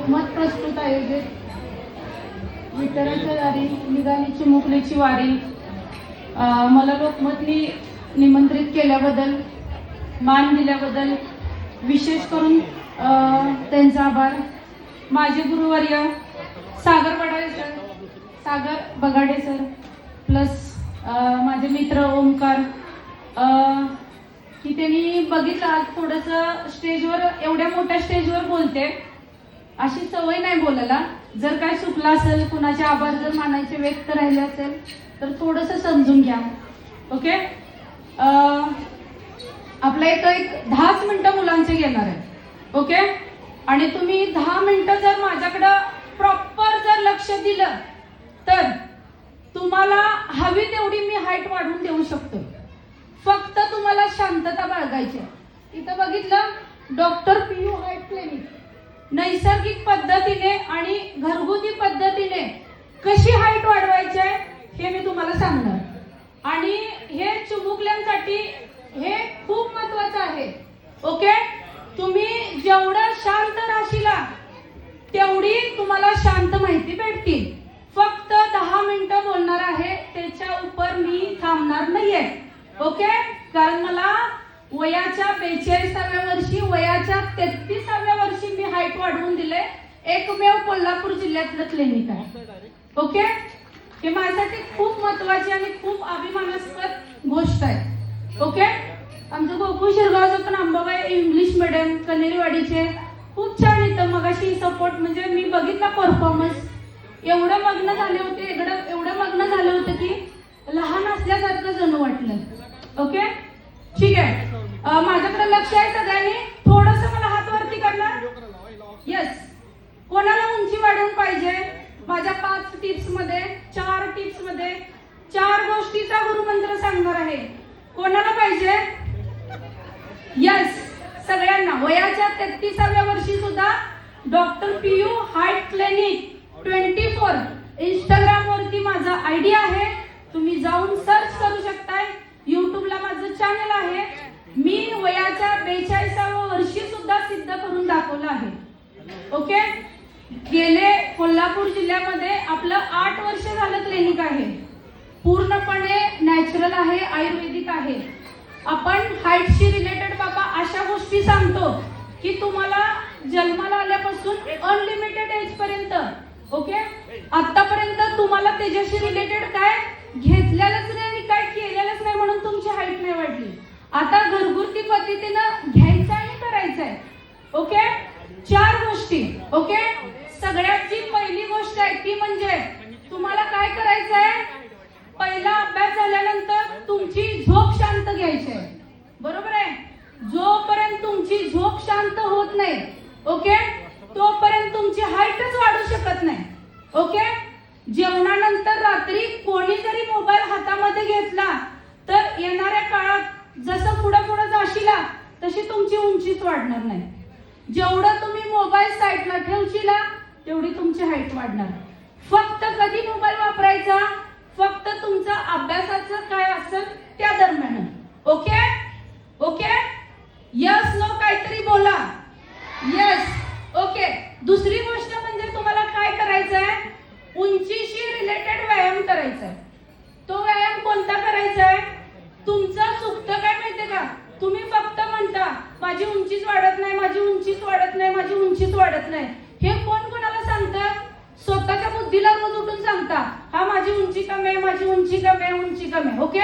लोकमत प्रस्तुत आयोजित. विठ्ठलाच्या दारी निघाली चिमुकलीची वारी. मला लोकमतनी निमंत्रित केल्याबद्दल मान दिल्याबद्दल विशेष करून त्यांचा आभार. माझे गुरुवर्य Sagar Badale sir Sagar Bagade sir plus माझे मित्र ओमकार की त्यांनी बघितलं आज थोडंसं स्टेजवर एवढ्या मोठ्या स्टेजवर बोलते. अशी सवय नाही बोलायला. जर काय चुकलं असेल कुणाचे आभार जर मानायचे व्यक्त राहिले असेल तर थोडंसं समजून घ्या. ओके? आपला एक इथं एक दहाच मिनिटं मुलांचे घेणार आहे. ओके? आणि तुम्ही दहा मिनिटं जर माझ्याकडं प्रॉपर जर लक्ष दिलं तर तुम्हाला हवी तेवढी मी हाईट वाढवून देऊ शकतो. फक्त तुम्हाला शांतता बाळगायची आहे. इथं बघितलं? Doctor P U height clinic नैसर्गिक पद्धतीने आणि घरगुती पद्धतीने कशी हाईट वाढवायची आहे हे मी तुम्हाला सांगणार. आणि हे चिमुकल्यांसाठी हे खूप महत्वाचं आहे. ओके तुम्ही जेवढं शांत राशीला तेवढी तुम्हाला शांत माहिती भेटतील. फक्त दहा मिनिटं बोलणार आहे त्याच्या उपर मी थांबणार नाहीये. ओके कारण मला वयाच्या बेचाळीसाव्या वर्षी वयाच्या तेहतीसाव्या वाढवून दिले एकमेव कोल्हापूर जिल्ह्यातलं क्लिनिक आहे. ओके हे माझ्यासाठी खूप महत्वाची आणि खूप अभिमानास्पद गोष्ट आहे. ओके आमचं गोकुळ शिरगावचं पण अंबाबाई इंग्लिश मिडियम कनेरीवाडीचे. खूप छान येतं मगाशी सपोर्ट म्हणजे मी बघितला परफॉर्मन्स एवढं मग्न झाले होते एवढं एवढं मग्न झालं होतं की लहान असल्यासारखं जणू वाटलं. ओके ठीक आहे. माझ्याकडे लक्ष आहे सगळ्यांनी. थोडस मला हात वरती करणार येस कोणाला उंची वाढवून पाहिजे माझ्या पाच टिप्समध्ये चार टिप्समध्ये चार गोष्टीचा गुरुमंत्र सांगणार आहे कोणाला पाहिजे यस सगळ्यांना एकतीसाव्या वर्षी सुद्धा doctor P U heart clinic twenty four Instagram वरती माझा आयडी आहे. तुम्ही जाऊन सर्च करू शकताय. युट्यूबला माझं चॅनल आहे. मी वयाच्या बेचाळीसाव्या वर्षी सुद्धा सिद्ध करून दाखवलं आहे. ओके? गेले कोल्हापूर जिल्ह्यामध्ये आपलं आठ वर्ष झालं क्लिनिक आहे. पूर्णपणे नॅचरल आहे आयुर्वेदिक आहे. आपण हाईटशी रिलेटेड बाबा अशा गोष्टी सांगतो. की तुम्हाला जन्माला आल्यापासून अनलिमिटेड एज पर्यंत ओके आतापर्यंत तुम्हाला त्याच्याशी रिलेटेड काय घेतलेलंच नाही आणि काय केलेलंच नाही म्हणून तुमची हाईट नाही वाढली. आता घरगुती पद्धतीनं घ्यायचं आणि करायचं आहे ओके चार गोष्टी ओके सगळ्यात जी पहिली गोष्ट आहे ती म्हणजे तुम्हाला काय करायचं आहे पहिला अभ्यास झाल्यानंतर तुमची झोप शांत घ्यायची आहे बरोबर आहे? जोपर्यंत तुमची झोप शांत होत नाही ओके? तोपर्यंत तुमची हाईटच वाढू शकत नाही ओके? जेवणानंतर रात्री कोणी जरी मोबाईल हातामध्ये घेतला तर येणाऱ्या काळात जसं पुढे पुढे जाशीला तशी तुमची उंचीच वाढणार नाही. जेवढं तुम्ही मोबाईल साईडला ठेवशीला तेवढी तुमची हाईट वाढणार. फक्त कधी मोबाईल वापरायचा? फक्त तुमचं अभ्यासाचं काय असेल त्या दरम्यान ओके? ओके? यस नो काहीतरी बोला. येस ओके दुसरी गोष्ट म्हणजे तुम्हाला काय करायचं आहे उंचीशी रिलेटेड व्यायाम करायचा आहे तो व्यायाम कोणता करायचा आहे तुमचं चुकतं काय माहितीये का? तुम्ही फक्त म्हणता माझी उंचीच वाढत नाही माझी उंचीच वाढत नाही माझी उंचीच वाढत नाही. हे कोण कोणाला सांगतं? स्वतःच्या बुद्धीला रोज उठून सांगता हा माझी उंची कमी आहे माझी उंची कमी आहे उंची कमी आहे. ओके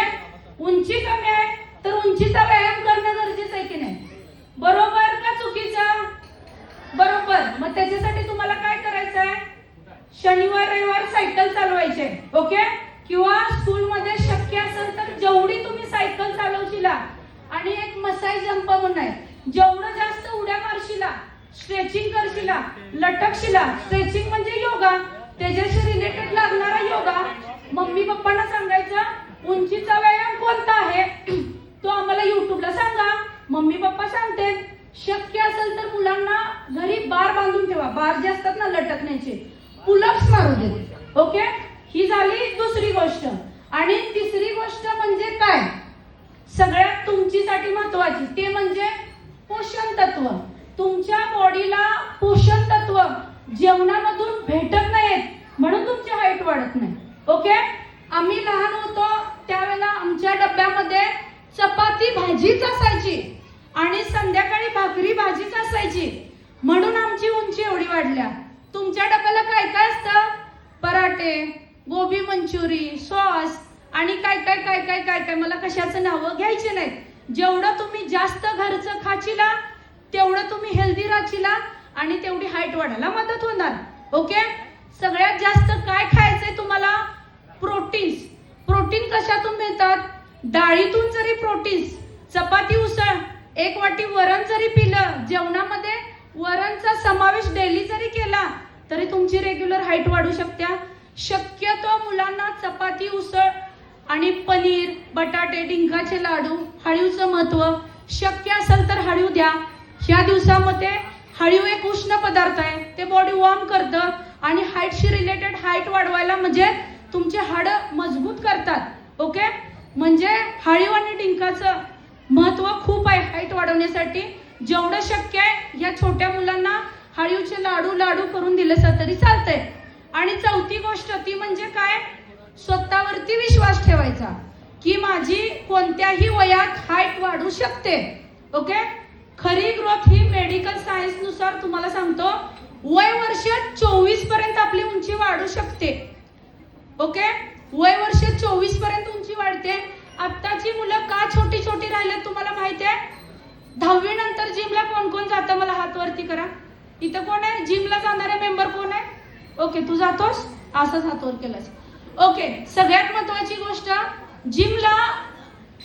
उंची कमी आहे तर उंचीचा व्यायाम करणं गरजेचं आहे की नाही बरोबर का चुकीचं बरोबर मग त्याच्यासाठी तुम्हाला काय करायचं आहे शनिवार रविवार सायकल चालवायचे ओके? किंवा स्कूलमध्ये शक्य असेल तर जेवढी तुम्ही सायकल चालवशीला आणि एक मसाई जंप म्हणून आहे जेवढं जास्त उड्या मारशिला स्ट्रेचिंग करशिला लटकशीला स्ट्रेचिंग म्हणजे योगा त्याच्याशी रिलेटेड लागणारा योगा मम्मी पप्पांना सांगायचा उंचीचा व्यायाम कोणता आहे? तो आम्हाला युट्यूबला सांगा. मम्मी पप्पा सांगते शक्य असेल तर मुलांना घरी बार बांधून ठेवा. बार जे असतात ना लटकण्याचे. पुलअप्स मारू दे. ओके? ही झाली दुसरी गोष्ट. आणि तिसरी गोष्ट म्हणजे काय? सगळ्यात तुमचीसाठी महत्वाची. ते म्हणजे पोषण तत्व. तुमच्या बॉडीला पोषण तत्व जेवणामधून भेटत नाहीत म्हणून तुमची हाईट वाढत नाही. ओके आम्ही लहान होतो त्यावेळेला आमच्या डब्यामध्ये चपाती भाजीच असायची. आणि संध्याकाळी भाकरी भाजीच असायची. म्हणून आमची उंची एवढी वाढल्या. तुमच्या डब्याला काय काय असतं? पराठे गोबी मंचुरी सॉस आणि काय काय काय काय काय काय मला कशाचं नावं घ्यायचे नाहीत. जेवढं तुम्ही जास्त घरचं खाचीला तेवढं तुम्ही हेल्दी राहशीला आणि तेवढी हाईट वाढायला मदत होणार. ओके सगळ्यात जास्त काय खायचंय तुम्हाला? प्रोटीन्स. प्रोटीन कशातून मिळतात? डाळीतून जरी प्रोटीन्स. चपाती उसळ. एक वाटी वरण जरी पिलं जेवणामध्ये वरणचा समावेश डेली जरी केला तरी तुमची रेग्युलर हाईट वाढू शकत्या शक्यतो मुलांना चपाती उसळ आणि पनीर बटाटे डिंकाचे लाडू हळीवचं महत्त्व शक्य असेल तर हळीव द्या. ह्या दिवसामध्ये हळीव एक उष्ण पदार्थ आहे. ते बॉडी वॉर्म करतं आणि हाईटशी रिलेटेड हाईट वाढवायला म्हणजे तुमचे हाड मजबूत करतात. ओके? म्हणजे हळीव आणि डिंकाचं महत्त्व खूप आहे हाईट वाढवण्यासाठी. जेवढं शक्य आहे या छोट्या मुलांना हळीवचे लाडू लाडू करून दिलं तरी चालतंय. आणि चौथी गोष्ट ती म्हणजे काय? स्वतःवरती विश्वास ठेवायचा की माझी कोणत्याही वयात हाईट वाढू शकते. ओके खरी ग्रोथ ही मेडिकल सायन्सनुसार तुम्हाला सांगतो वय वर्ष चोवीसपर्यंत आपली उंची वाढू शकते. ओके वय वर्ष चोवीसपर्यंत उंची वाढते. आत्ताची मुलं का छोटी छोटी राहिलेत तुम्हाला माहिती आहे? दहावी नंतर जिमला कोण कोण जातं? मला हात वरती करा. इथं कोण आहे? जिमला जाणारे मेंबर कोण आहे? ओके तू जातोस? असंच हात वर केलास. ओके सगळ्यात महत्वाची गोष्ट जिमला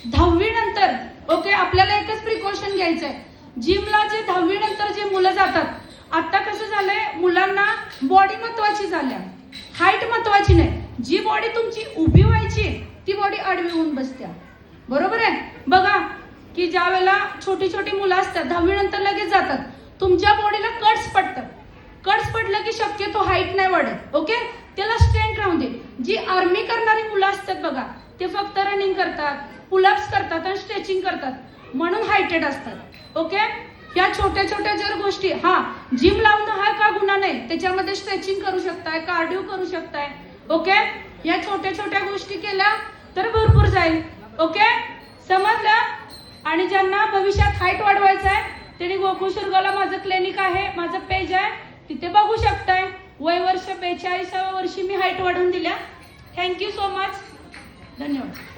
दहावी नंतर ओके आपल्याला एकच प्रिकॉशन घ्यायचं आहे जिमला जे दहावी नंतर जे मुलं जातात आता कसं झालंय मुलांना बॉडी महत्वाची झाल्या. हाईट महत्वाची नाही. जी बॉडी तुमची उभी व्हायची ती बॉडी आडवी होऊन बसत्या. बरोबर आहे? बघा की ज्या वेळेला छोटी छोटी मुलं असतात दहावी नंतर लगेच जातात तुमच्या बॉडीला कट्स पडतात. कट्स पडलं की शक्यतो हाईट नाही वाढत ओके त्याला स्ट्रेंथ राहून दे. जी आर्मी करणारी मुलं असतात बघा ते फक्त रनिंग करतात पुलअप्स करतात आणि स्ट्रेचिंग करतात. म्हणून हायटेड असतात ओके या छोट्या छोट्या जर गोष्टी हा जिम लावणं हा का गुन्हा नाही? त्याच्यामध्ये स्ट्रेचिंग करू शकताय कार्डिओ करू शकताय ओके या छोट्या छोट्या गोष्टी केल्या तर भरपूर जाईल ओके समजलं? आणि ज्यांना भविष्यात हाईट वाढवायचं आहे त्यांनी गोकुळ माझं क्लिनिक आहे माझं पेज आहे. तिथे बघू शकताय. वय वर्ष बेचाळीसाव्या वर्षी मी हाईट वाढवून दिल्या. थँक्यू सो मच धन्यवाद.